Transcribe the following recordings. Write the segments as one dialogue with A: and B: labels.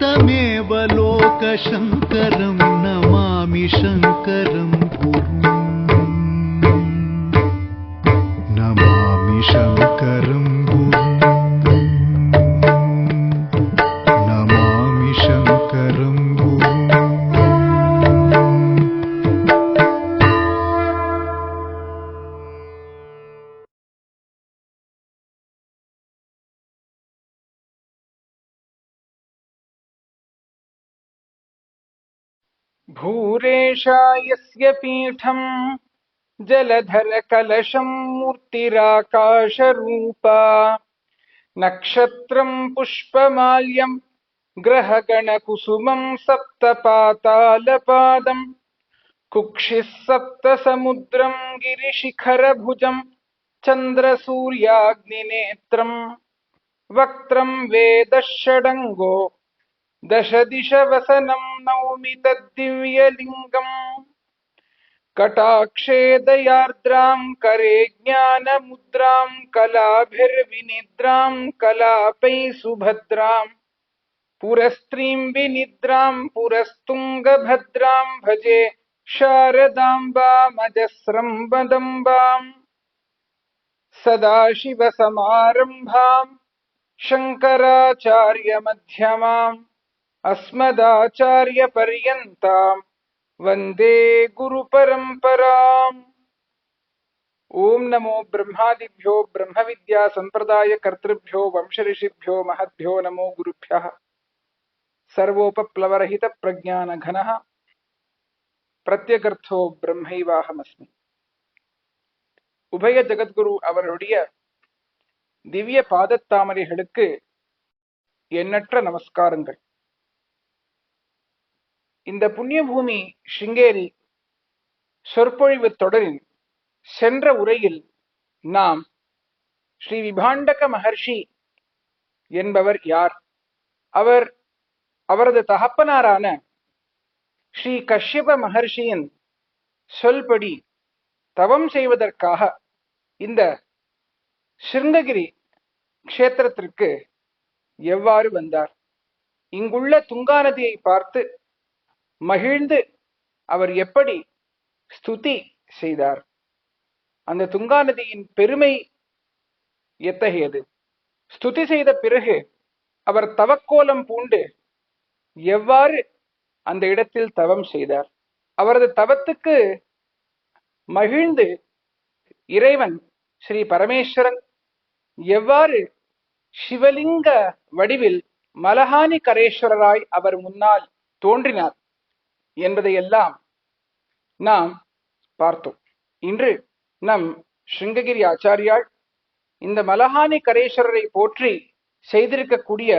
A: तमेव लोकशङ्करं नमामि शङ्करं गुरुम्। नमामि शङ्करं
B: भूरेशा यस्य पीठम् जलधरकलशं मूर्तिराकाशरूपा। नक्षत्रं पुष्पमाल्यं ग्रहगणकुसुमं सप्तपातालपादं कुक्षिः सप्तसमुद्रं गिरिशिखरभुजं चन्द्रसूर्याग्निनेत्रं वक्त्रं वेदषडङ्गो दश दिशवसनं नौमि तद्दिव्यलिङ्गम्। कटाक्षे दयार्द्रां, करे ज्ञानमुद्रां, कलाभिर्विनिद्रां, कलापैः सुभद्रां। पुरस्त्रीं विनिद्रां, पुरस्तुङ्गभद्रां, भजे शारदाम्बामजस्रं वदम्बाम् सदाशिवसमारम्भाम्, शङ्कराचार्यमध्यमाम्। अस्मदाचार्यपर्यन्ताम् वन्दे गुरुपरम्पराम् ॐ नमो ब्रह्मादिभ्यो ब्रह्मविद्यासम्प्रदायकर्तृभ्यो वंशऋषिभ्यो महद्भ्यो नमो गुरुभ्यः सर्वोपप्लवरहितप्रज्ञानघनः பிரத்யகர்த்தோ பிரம்மைவாகமஸ்மி உபய ஜெகத்குரு அவருடைய திவ்ய பாதத்தாமரைகளுக்கு எண்ணற்ற நமஸ்காரங்கள் இந்த புண்ணிய பூமி ஸ்ருங்கேரி சொற்பொழிவு தொடரில் சென்ற உரையில் நாம் ஸ்ரீ விபாண்டக மகர்ஷி என்பவர் யார்? அவர் அவரது தகப்பனாரான ஸ்ரீ கஷ்யப மகர்ஷியின் சொல்படி தவம் செய்வதற்காக இந்த சிருங்ககிரி க்ஷேத்திரத்திற்கு எவ்வாறு வந்தார்? இங்குள்ள துங்கா நதியை பார்த்து மகிழ்ந்து அவர் எப்படி ஸ்துதி செய்தார். அந்த துங்கா நதியின் பெருமை எத்தகையது? ஸ்துதி செய்த பிறகு அவர் தவக்கோலம் பூண்டு எவ்வாறு அந்த இடத்தில் தவம் செய்தார்? அவரது தவத்துக்கு மகிழ்ந்து இறைவன் ஸ்ரீ பரமேஸ்வரன் எவ்வாறு சிவலிங்க வடிவில் மலஹானி கரேஸ்வரராய் அவர் முன்னால் தோன்றினார்? என்பதையெல்லாம் நாம் பார்த்தோம். இன்று நம் ஸ்ருங்ககிரி ஆச்சாரியாள் இந்த மலஹானி கரேஸ்வரரை போற்றி செய்திருக்கக்கூடிய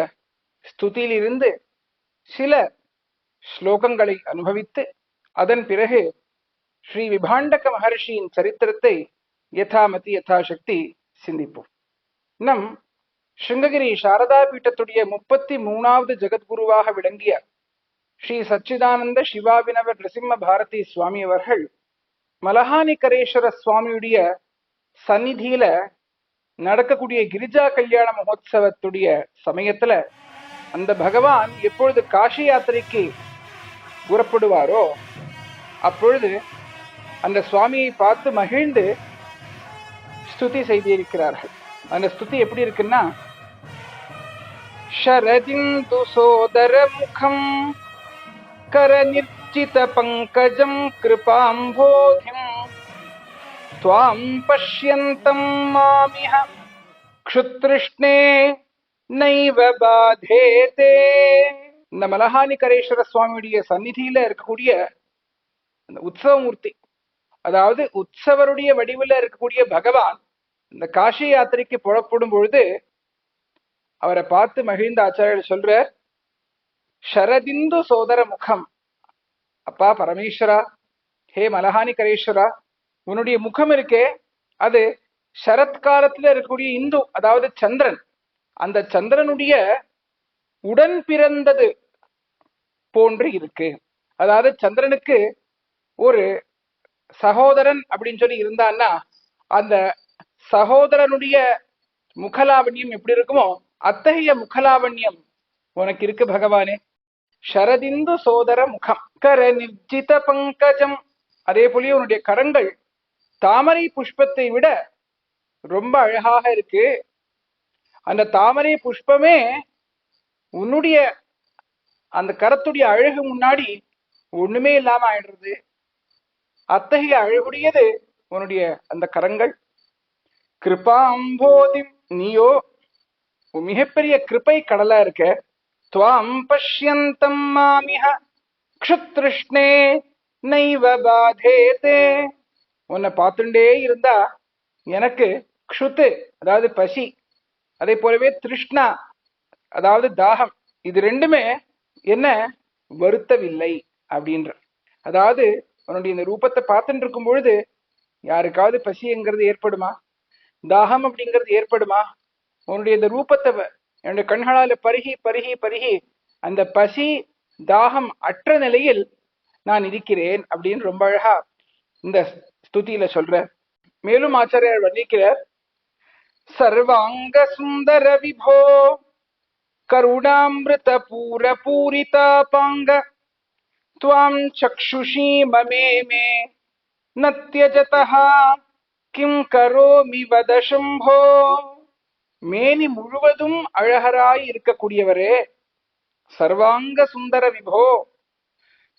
B: ஸ்துதியிலிருந்து சில ஸ்லோகங்களை அனுபவித்து அதன் பிறகு ஸ்ரீ விபாண்டக மகர்ஷியின் சரித்திரத்தை யதாமதி யதாசக்தி சிந்திப்போம். நம் ஸ்ருங்ககிரி சாரதா பீட்டத்துடைய முப்பத்தி மூணாவது ஜெகத்குருவாக விளங்கிய ஸ்ரீ சச்சிதானந்த சிவாபினவ நிருசிம்ம பாரதி சுவாமி அவர்கள் மலஹானிகரேஸ்வர சுவாமியுடைய சந்நிதியில நடக்கக்கூடிய கிரிஜா கல்யாண மகோத்சவத்துடைய சமயத்துல அந்த பகவான் எப்பொழுது காஷி யாத்திரைக்கு புறப்படுவாரோ அப்பொழுது அந்த சுவாமியை பார்த்து மகிழ்ந்து ஸ்துதி செய்திருக்கிறார்கள். அந்த ஸ்துதி எப்படி இருக்குன்னா சரதிந்து சோதர முகம் करनिर्जित पङ्कजम् कृपाम्भोधिम् त्वाम् पश्यन्तम् मामिह क्षुतृष्णे நைவ பாதேதே இந்த மலஹானிகரேஸ்வர சுவாமியுடைய சந்நிதியில இருக்கக்கூடிய அந்த உற்சவமூர்த்தி அதாவது உற்சவருடைய வடிவில் இருக்கக்கூடிய பகவான் இந்த காஷி யாத்திரைக்கு புறப்படும் பொழுது அவரை பார்த்து மகிழ்ந்த ஆச்சாரியர் சொல்றார் ஷரதிந்து சோதர முகம் அப்பா பரமேஸ்வரா ஹே மலஹானிகரேஸ்வரா உன்னுடைய முகம் இருக்கே. அது சரத்காலத்துல இருக்கக்கூடிய இந்து அதாவது சந்திரன். அந்த சந்திரனுடைய உடன் பிறந்தது போன்று இருக்கு. அதாவது சந்திரனுக்கு ஒரு சகோதரன் அப்படின்னு சொல்லி இருந்தான்னா அந்த சகோதரனுடைய முகலாவண்யம் எப்படி இருக்குமோ அத்தகைய முகலாவண்யம் உனக்கு இருக்கு பகவானே. ஷரதிந்து சோதர முகம். கர நிர்ஜித பங்கஜம். அதே போலயே உன்னுடைய கரங்கள் தாமரை புஷ்பத்தை விட ரொம்ப அழகாக இருக்கு. அந்த தாமரை புஷ்பமே உன்னுடைய அந்த கரத்துடைய அழகு முன்னாடி ஒண்ணுமே இல்லாம ஆயிடுறது. அத்தகைய அழகுடையது உன்னுடைய அந்த கரங்கள். கிருபாம்போதி நீயோ மிகப்பெரிய கிருப்பை கடலா இருக்க. துவாம் பஷ்யந்தம் मामिह। க்ஷுத்ருஷ்ணே நைவ பாதேதே உன்னை பார்த்துட்டே இருந்தா எனக்கு க்ஷுத்து அதாவது பசி அதே போலவே திருஷ்ணா அதாவது தாகம் இது ரெண்டுமே என்ன? வருத்தவில்லை அப்படின்ற. அதாவது உன்னுடைய இந்த ரூபத்தை பார்த்துட்டு இருக்கும் பொழுது யாருக்காவது பசிங்கிறது ஏற்படுமா? தாகம் அப்படிங்கிறது ஏற்படுமா? உன்னுடைய இந்த ரூபத்தை வ- என்னுடைய கண்களால் பருகி பருகி பருகி அந்த பசி தாகம் அற்ற நிலையில் நான் இருக்கிறேன் அப்படின்னு ரொம்ப அழகா இந்த ஸ்துதியில சொல்ற மேலும் ஆச்சாரியார் வர்ணிக்கிறார். சர்வாங்க சுந்தர விபோ கருணாமிருத பூர பூரிதா பாங்க துவாம் சக்ஷுஷி மமே மே நத்தியஜதா கிம் கரோமி வத சம்போ மேனி முழுவதும் அழகராய் இருக்கக்கூடியவரே. சர்வாங்க சுந்தர விபோ.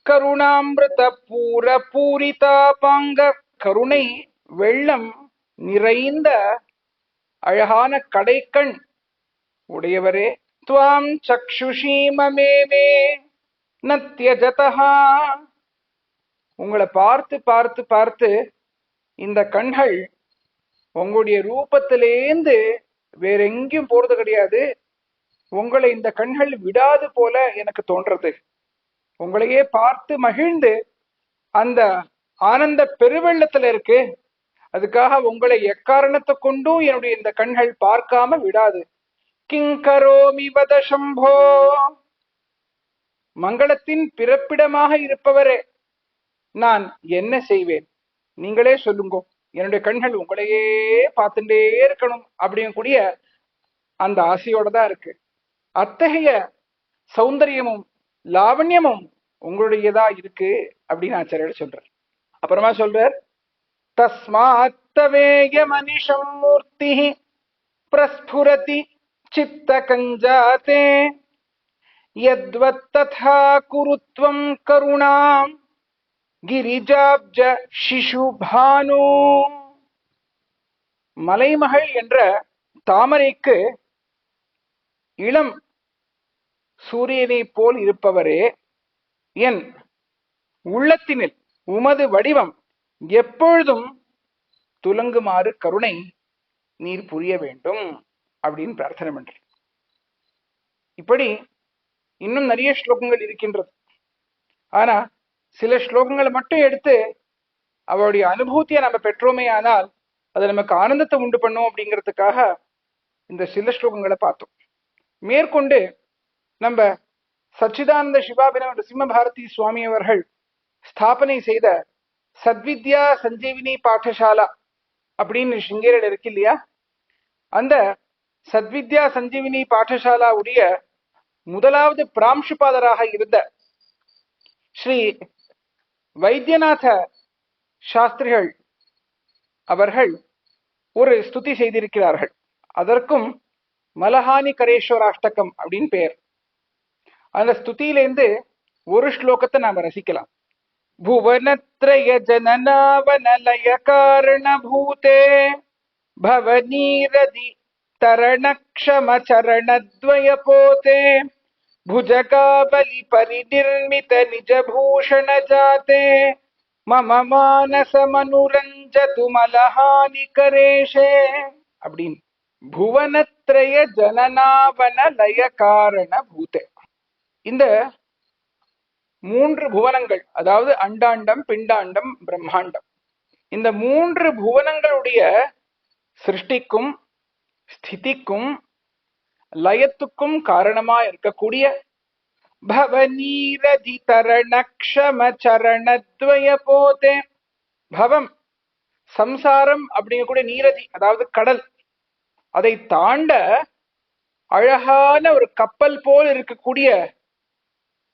B: கருணாமிருத பூர பூரிதாபாங்க கருணை வெள்ளம் நிறைந்த அழகான கடைக்கண் உடையவரே. துவாம் சக்ஷுஷி மே நத்தியஜதா உங்களை பார்த்து பார்த்து பார்த்து இந்த கண்கள் உங்களுடைய ரூபத்திலேந்து வேற எங்கேயும் போறது கிடையாது. உங்களை இந்த கண்கள் விடாது போல எனக்கு தோன்றது. உங்களையே பார்த்து மகிழ்ந்து அந்த ஆனந்த பெருவெள்ளத்துல இருக்கு. அதுக்காக உங்களை எக்காரணத்தை கொண்டும் என்னுடைய இந்த கண்கள் பார்க்காம விடாது. கிங்கரோமி வத சம்போ. மங்களத்தின் பிறப்பிடமாக இருப்பவரே நான் என்ன செய்வேன்? நீங்களே சொல்லுங்க. என்னுடைய கண்கள் உங்களையே பார்த்துட்டே இருக்கணும் அப்படிங்கக்கூடிய அந்த ஆசையோட தான் இருக்கு. அத்தகைய சௌந்தரியமும் லாவண்யமும் உங்களுடையதா இருக்கு அப்படின்னு ஆச்சாரியர் சொல்றார். அப்புறமா சொல்றார் தஸ்மாத்தவேய மனிஷம் மூர்த்தி பிரஸ்புரதி சித்த கஞ்சாத்தே யத்வத்ததா குருத்வம் கருணாம் கிரிஜாப்ஜ சிசுபானு. மலைமகள் என்ற தாமரைக்கு இளம் சூரியனைப் போல் இருப்பவரே. என் உள்ளத்தினில் உமது வடிவம் எப்பொழுதும் துலங்குமாறு கருணை நீர் புரிய வேண்டும் அப்படின்னு பிரார்த்தனை பண்றது இப்படி இன்னும் நிறைய ஸ்லோகங்கள் இருக்கின்றது. ஆனா சில ஸ்லோகங்களை மட்டும் எடுத்து அவளுடைய அனுபூத்தியை நம்ம பெற்றோமே ஆனால் அது நமக்கு ஆனந்தத்தை உண்டு பண்ணும் அப்படிங்கிறதுக்காக இந்த சில ஸ்லோகங்களை பார்த்தோம். மேற்கொண்டு நம்ம சச்சிதானந்த சிவாபினவ நரசிம்ம பாரதி சுவாமி அவர்கள் ஸ்தாபனை செய்த சத்வித்யா சஞ்சீவினி பாடசாலா அப்படின்னு சிங்கேரியில் இருக்கு இல்லையா? அந்த சத்வித்யா சஞ்சீவினி பாடசாலா உடைய முதலாவது பிராம்சுபாதராக இருந்த ஸ்ரீ வைத்தியநாத சாஸ்திரிகள் அவர்கள் ஒரு ஸ்துதி செய்திருக்கிறார்கள். அதற்கும் மலஹானி கரேஸ்வராஷ்டகம் அப்படின்னு பெயர். அந்த ஸ்துதியிலேருந்து ஒரு ஸ்லோகத்தை நாம ரசிக்கலாம். புவனத்ரய ஜனநாவனலய காரணபூதே भवनीरदि तरणक्षमचरणद्वयपोते भुजकाबलिपरिनिर्मित निजभूषणजाते मम मानसमनुरञ्जतु मलहानिकरेशे அப்படின்னு புவனத்ரய ஜனநாவன லய காரண பூதே இந்த மூன்று புவனங்கள் அதாவது அண்டாண்டம் பிண்டாண்டம் பிரம்மாண்டம் இந்த மூன்று புவனங்களுடைய சிருஷ்டிக்கும் ஸ்திதிக்கும் லயத்துக்கும் காரணமா இருக்கக்கூடிய பவநீரதி தரணக்ஷம சரணத்வய போதே பவம் சம்சாரம் அப்படிங்கக்கூடிய நீரதி அதாவது கடல். அதை தாண்ட அழகான ஒரு கப்பல் போல் இருக்கக்கூடிய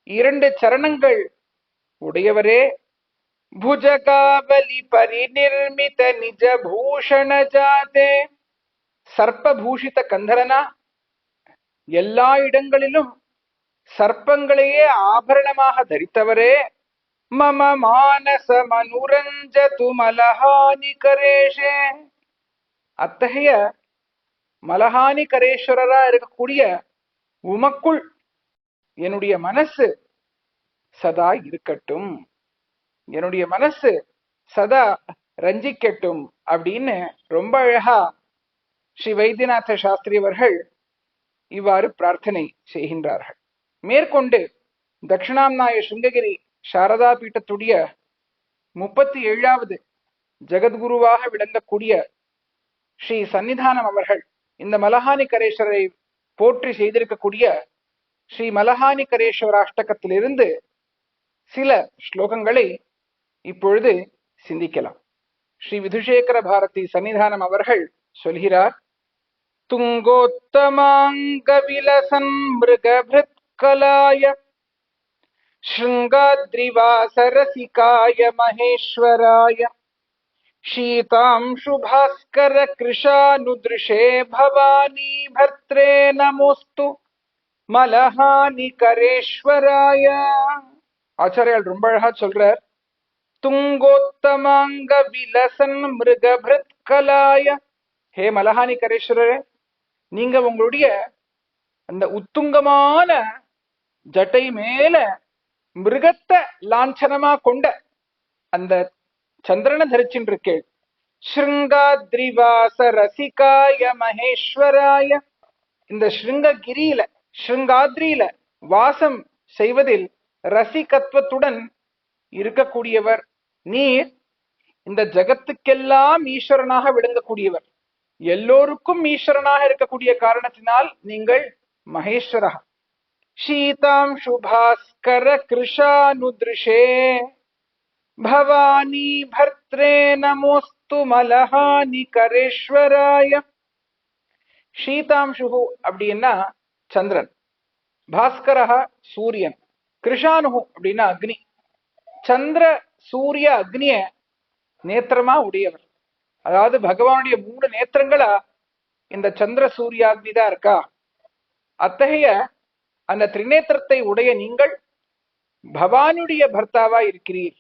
B: இரண்டு சரணங்கள் உடையவரே. புஜகாவலி பரிநிர்மித நிஜ பூஷண ஜாதே. சர்ப்பபூஷித கந்தரனா எல்லா இடங்களிலும் சர்ப்பங்களையே ஆபரணமாக தரித்தவரே. மம மானச மனுரஞ்ச துமலஹானி கரேஷே. அத்தகைய மலஹானி கரேஸ்வரரா இருக்கக்கூடிய உமக்குள் என்னுடைய மனசு சதா இருக்கட்டும். என்னுடைய மனசு சதா ரஞ்சிக்கட்டும் அப்படின்னு ரொம்ப அழகா ஸ்ரீ வைத்தியநாத சாஸ்திரி அவர்கள் இவ்வாறு பிரார்த்தனை செய்கின்றார்கள். மேற்கொண்டு தட்சிணாம்நாய சுங்ககிரி சாரதா பீட்டத்துடைய முப்பத்தி ஏழாவது ஜெகத்குருவாக விளங்கக்கூடிய ஸ்ரீ சன்னிதானம் அவர்கள் இந்த மலஹானிகரேஸ்வரரை போற்றி செய்திருக்கக்கூடிய ஸ்ரீ மலஹானிகரேஸ்வர அஷ்டகத்திலிருந்து சில ஸ்லோகங்களை இப்பொழுது சிந்திக்கலாம். ஸ்ரீ விதுஷேகர பாரதி சன்னிதானம் அவர்கள் சொல்கிறார் துங்கோத்தமாங்க விலசன் மிருகபிருத்கலாய शृङ्गाद्रिवासरसिकाय महेश्वराय शीतांशुभास्करकृशानुदृशे भवानी भर्त्रे नमोस्तु மலஹானிகரேஸ்வராய ஆச்சாரியால் ரொம்ப அழகா சொல்றார் துங்கோத்தமாங்க விலசன் மிருகபிருத்கலாய ஹே மலஹானிகரேஸ்வரரே நீங்க உங்களுடைய அந்த உத்துங்கமான ஜட்டை மேல மிருகத்தை லாஞ்சனமா கொண்ட அந்த சந்திரனை தரிச்சுட்டு இருக்கேள் ஸ்ருங்காத்ரிவாச ரசிகாய மகேஸ்வராய. இந்த ஸ்ருங்ககிரியில ஸ்ருங்காத்ரியில வாசம் செய்வதில் ரசிகத்துவத்துடன் இருக்கக்கூடியவர். நீர் இந்த ஜகத்துக்கெல்லாம் ஈஸ்வரனாக விளங்கக்கூடியவர். எல்லோருக்கும் ஈஸ்வரனாக இருக்கக்கூடிய காரணத்தினால் நீங்கள் மகேஸ்வரா शीतांशुभास्करकृशानुदृशे भवानी भर्त्रे नमोस्तु மலஹானிகரேஸ்வராய ஷீதாம்சுகு அப்படின்னா சந்திரன் பாஸ்கரஹா சூரியன் கிருஷானுகு அப்படின்னா அக்னி சந்திர சூரிய அக்னிய நேத்திரமா உடையவர் அதாவது பகவானுடைய மூணு நேத்திரங்களா? இந்த சந்திர சூரியாக்னி தான் இருக்கா? அத்தகைய அந்த திரிநேத்திரத்தை உடைய நீங்கள் பவானுடைய பர்த்தாவா இருக்கிறீர்.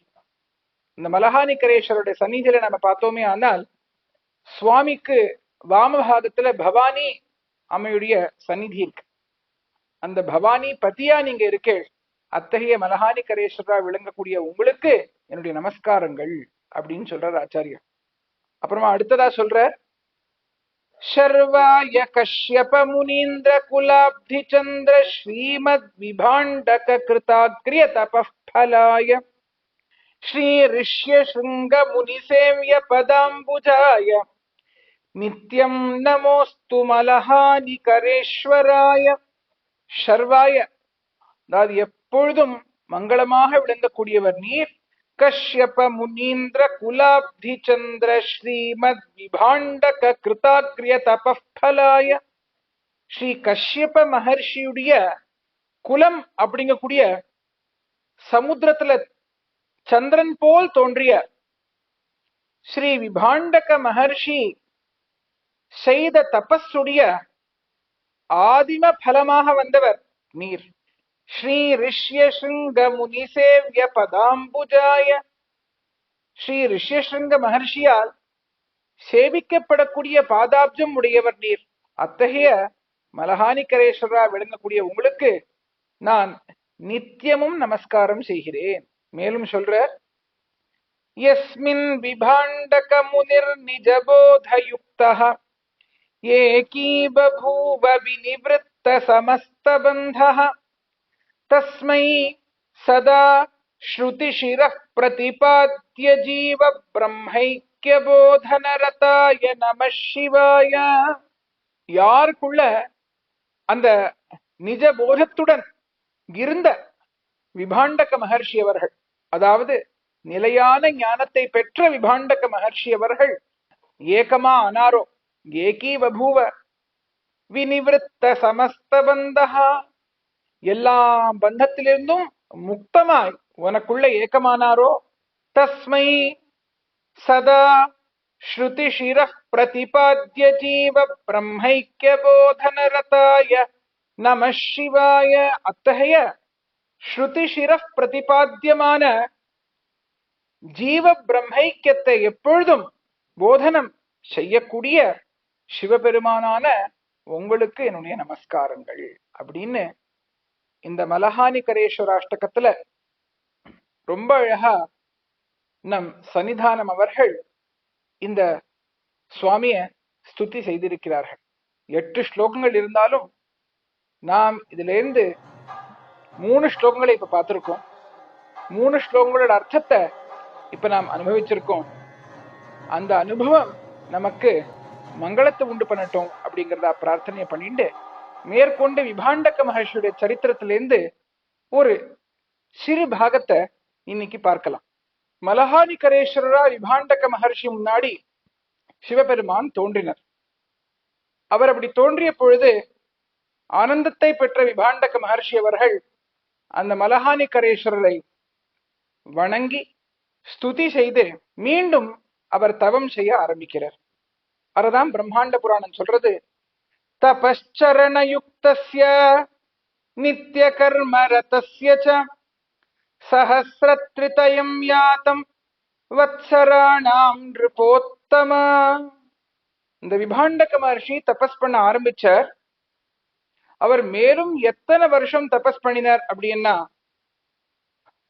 B: இந்த மலஹானிகரேஸ்வருடைய சந்நிதியில நம்ம பார்த்தோமே ஆனால் சுவாமிக்கு வாமபாகத்துல பவானி அம்மையுடைய சந்நிதி இருக்கு. அந்த பவானி பத்தியா நீங்க இருக்கே அத்தகைய மலஹானிகரேஸ்வரா விளங்கக்கூடிய உங்களுக்கு என்னுடைய நமஸ்காரங்கள் அப்படின்னு சொல்றார் ஆச்சாரியர். அப்புறமா அடுத்ததா சொல்ற சர்வாய கஷ்யப முனீந்திர குலாப்தி சந்திர ஸ்ரீமத் விபாண்டக கிருதாக்கிரிய தபலாய ஸ்ரீ ரிஷ்ய சிங்க முனிசேவிய பதாம்புஜாய நித்யம் நமோஸ்து மலஹானிகரேஸ்வராய சர்வாய அதாவது எப்பொழுதும் மங்களமாக விளங்கக்கூடியவர் நீர் கஷ்யப முனீந்திர குலாப்தி சந்திர ஸ்ரீமத் விபாண்டக கிருதாக்ரிய தபஃபலாய ஸ்ரீ கஷ்யப மகர்ஷியுடைய குலம் அப்படிங்கக்கூடிய சமுத்திரத்துல சந்திரன் போல் தோன்றிய ஸ்ரீ விபாண்டக மகர்ஷி செய்த தபஸுடைய ஆதிம பலமாக வந்தவர் நீர். ஸ்ரீ பதாம்புஜாய ஸ்ரீ ரிஷ்யசிருங்க மகர்ஷியால் சேவிக்கப்படக்கூடிய பாதாப்ஜம் உடையவர் நீர். அத்தகைய மலஹானிகரேஸ்வரா விளங்கக்கூடிய உங்களுக்கு நான் நித்தியமும் நமஸ்காரம் செய்கிறேன். மேலும் சொல்ற யஸ்மின் விபாண்டக முனிர் நிஜபோதயுக்தः ஏகீ பபூவ விநிவృత్త तस्मै सदा श्रुतिशिरः प्रतिपाद्य जीव பிரம்மைக்கியபோதனரதாய நம சிவாய யாருக்குள்ள அந்த நிஜ போதத்துடன் இருந்த விபாண்டக மகர்ஷி அவர்கள் அதாவது நிலையான ஞானத்தை பெற்ற விபாண்டக மகர்ஷி அவர்கள் ஏகமா அனாரோ ஏகீ பபூவ வினிவிருத்த சமஸ்த பந்தகா எல்லா பந்தத்திலிருந்தும் முக்தமாய் உனக்குள்ள ஏக்கமானாரோ? தஸ்மை சதா ஸ்ருதிஷிர பிரதிபாத்திய ஜீவ பிரம்மைக்கிய போதனரதாய நம சிவாய. அத்தகைய ஸ்ருதிஷிர பிரதிபாத்தியமான ஜீவ பிரம்மைக்கியத்தை எப்பொழுதும் போதனம் செய்யக்கூடிய சிவபெருமானான உங்களுக்கு என்னுடைய நமஸ்காரங்கள் அப்படின்னு இந்த மலஹானிகரேஸ்வர அஷ்டகத்துல ரொம்ப அழகா நம் சன்னிதானம் அவர்கள் இந்த சுவாமிய ஸ்துதி செய்திருக்கிறார்கள். எட்டு ஸ்லோகங்கள் இருந்தாலும் நாம் இதுல இருந்து மூணு ஸ்லோகங்களை இப்ப பார்த்திருக்கோம். மூணு ஸ்லோகங்களோட அர்த்தத்தை இப்ப நாம் அனுபவிச்சிருக்கோம். அந்த அனுபவம் நமக்கு மங்களத்தை உண்டு பண்ணட்டும் அப்படிங்கிறதா பிரார்த்தனையை பண்ணிட்டு மேற்கொண்டு விபாண்டக மகர்ஷியுடைய சரித்திரத்திலிருந்து ஒரு சிறு பாகத்தை இன்னைக்கு பார்க்கலாம். மலஹானிகரேஸ்வரரா விபாண்டக மகர்ஷி முன்னாடி சிவபெருமான் தோன்றினர். அவர் அப்படி தோன்றிய பொழுது ஆனந்தத்தை பெற்ற விபாண்டக மகர்ஷி அவர்கள் அந்த மலஹானிகரேஸ்வரரை வணங்கி ஸ்துதி செய்து மீண்டும் அவர் தவம் செய்ய ஆரம்பிக்கிறார். அதுதான் பிரம்மாண்ட புராணம் சொல்றது தபச்சரணயுக்தஸ்ய நித்ய கர்மரதஸ்ய ச சஹசிரத்ரிதயம் யாத்தம் வத்சராணாம் நிருபோத்தம இந்த விபாண்டக மகர்ஷி தபஸ் பண்ண ஆரம்பிச்சார். அவர் மேலும் எத்தனை வருஷம் தபஸ் பண்ணினார் அப்படின்னா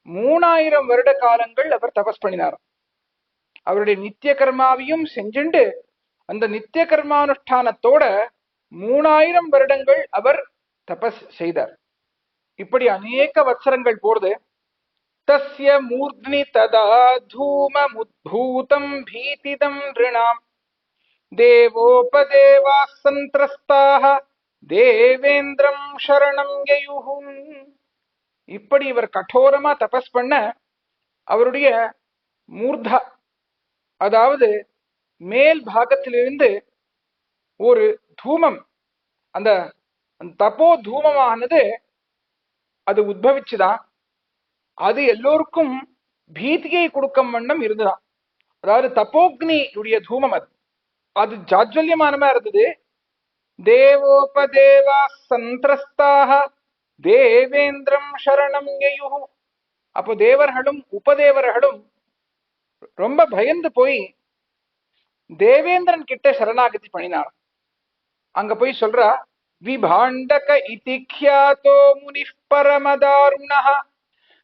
B: மூணாயிரம் வருட காலங்கள் அவர் தபஸ் பண்ணினார் அவருடைய நித்திய கர்மாவையும் செஞ்சுண்டு அந்த நித்திய கர்மானுஷ்டானத்தோட மூணாயிரம் வருடங்கள் அவர் தபஸ் செய்தார். இப்படி அநேக வத்சரங்கள் போறது தஸ்ய மூர்த்னி ததா தூமமுத்பூதம் பீதிதம் ரிணாம். தேவோபதேவா சந்திரஸ்தாக தேவேந்திரம் சரணம் யயுஹும். இப்படி இவர் கடோரமா தபஸ் பண்ண அவருடைய மூர்தா அதாவது மேல் பாகத்திலிருந்து ஒரு தூமம். அந்த தப்போ தூமமானது அது உத்பவிச்சுதான் அது எல்லோருக்கும் பீதியை கொடுக்கும் வண்ணம் இருந்துதான் அதாவது தப்போக்னியுடைய தூமம் அது. அது ஜாஜ்வல்யமானமா இருந்தது. தேவோபதேவா சந்திரஸ்தாக தேவேந்திரம் சரணம் யயுஹு. அப்போ தேவர்களும் உபதேவர்களும் ரொம்ப பயந்து போய் தேவேந்திரன் கிட்ட சரணாகதி பண்ணினாராம். அங்க போய் சொல்றா விபாண்டக இதி ख्यातो முனி பரமதாருணः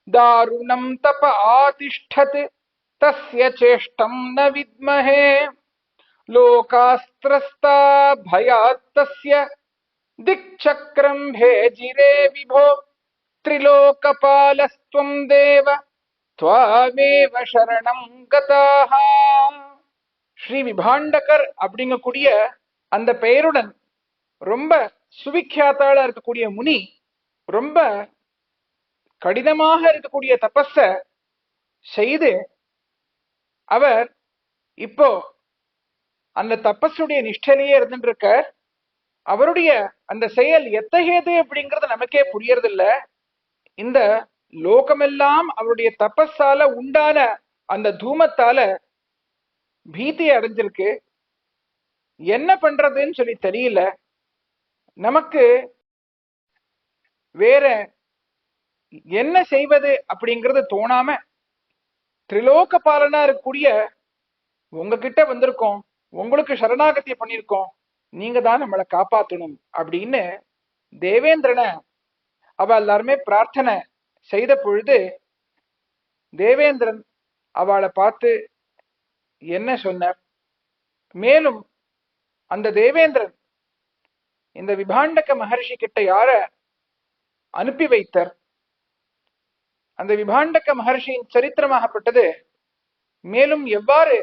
B: தாருணம் தப ஆதிஷ்டத் தஸ்ய சேஷ்டம் ந வித்மஹே லோகாஸ்திரஸ்தா பயாத் தஸ்ய திக்சக்ரம் பேஜிரே விபோ திரிலோகபாலஸ்துவம் தேவ துவாமேவ சரணம் கதாஹ ஸ்ரீ விபாண்டகர் அப்படிங்கக்கூடிய அந்த பெயருடன் ரொம்ப சுவிக்கியாத்தால இருக்கக்கூடிய முனி ரொம்ப கடினமாக இருக்கக்கூடிய தபஸ செய்து அவர் இப்போ அந்த தபஸுடைய நிஷ்டையிலேயே இருந்துட்டு அவருடைய அந்த செயல் எத்தகையது அப்படிங்கிறது நமக்கே புரியறதில்ல. இந்த லோகமெல்லாம் அவருடைய தபஸால உண்டான அந்த தூமத்தால பீதி அடைஞ்சிருக்கு. என்ன பண்றதுன்னு சொல்லி தெரியல. நமக்கு வேற என்ன செய்வது அப்படிங்கறது தோணாம திரிலோக பாலனா இருக்கக்கூடிய உங்ககிட்ட வந்திருக்கோம் உங்களுக்கு சரணாகத்தியை பண்ணியிருக்கோம் நீங்க தான் நம்மளை காப்பாத்தணும் அப்படின்னு தேவேந்திரனை அவ எல்லாருமே பிரார்த்தனை செய்த பொழுது தேவேந்திரன் அவளை பார்த்து என்ன சொன்னார்? மேலும் அந்த தேவேந்திரன் இந்த விபாண்டக மகர்ஷி கிட்ட யார அனுப்பி வைத்தர்? அந்த விபாண்டக மகர்ஷியின் சரித்திரமாகப்பட்டது மேலும் எவ்வாறு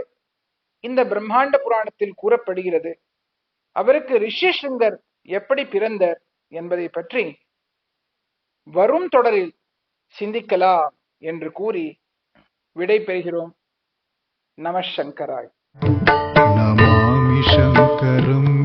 B: இந்த பிரம்மாண்ட புராணத்தில் கூறப்படுகிறது? அவருக்கு ரிஷிசிங்கர் எப்படி பிறந்தார் என்பதை பற்றி வரும் தொடரில் சிந்திக்கலாம் என்று கூறி விடை பெறுகிறோம் நம
A: நமாமி சங்கரம்